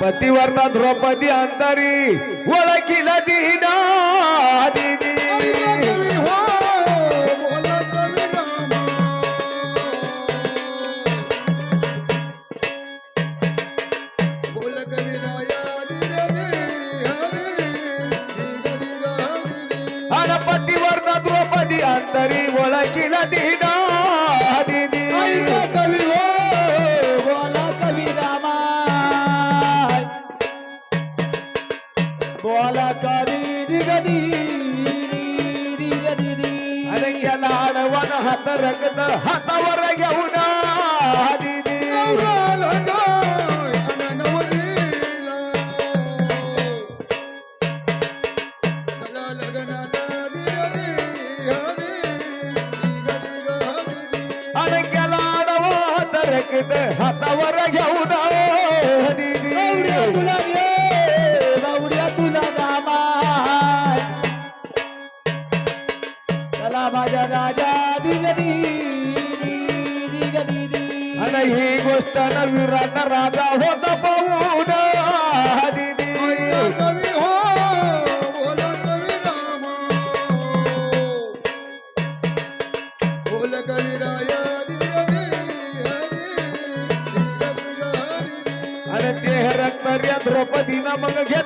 ಪತಿವರ್ತ ದ್ರೌಪದಿ ಅಂತರಿ ಒಳಕಿಲ ದೀನಾ. ಮಾಡವನ ಹತ ರಂಗದ ಹತವರ ಯೌನ ಹತವರ ಯೌನ गोष्ट न विराट राजा होता पाहून दिदी आणि ते रक्तर्या द्रौपदीनं मग घेतले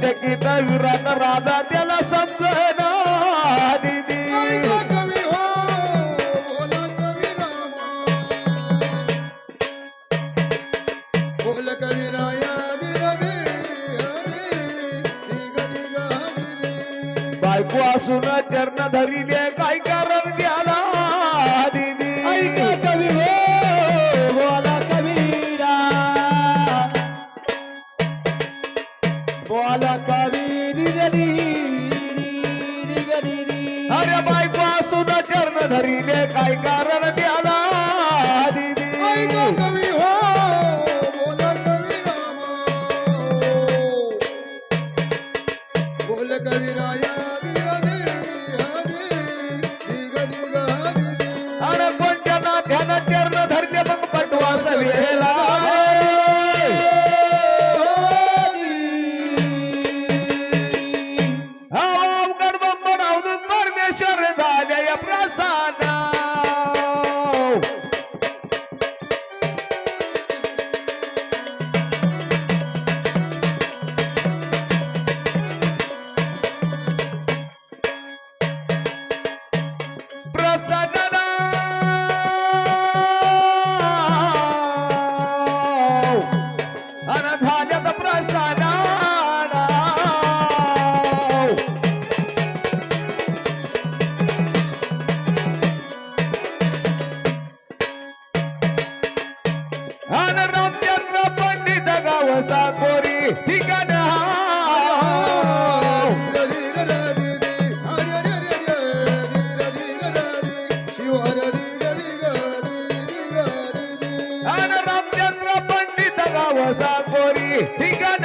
चकित विराट राजा त्याला समजना दिदी बायको असून चरण धरीले काय कारण मला कावेरी नदी अरे बायपा सुद्धा चरण काय का अन रामचंद्र पंडित गाव कोरी ठिकाण अन रामचंद्र पंडित गाव कोरी ठिकाण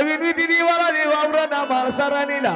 ನವೀನ್ ವಿಧಿ ನೀವಲ್ಲ ನೀವು ಅವ್ರನ್ನ ಬಾಳಸಾರ ನೀಲ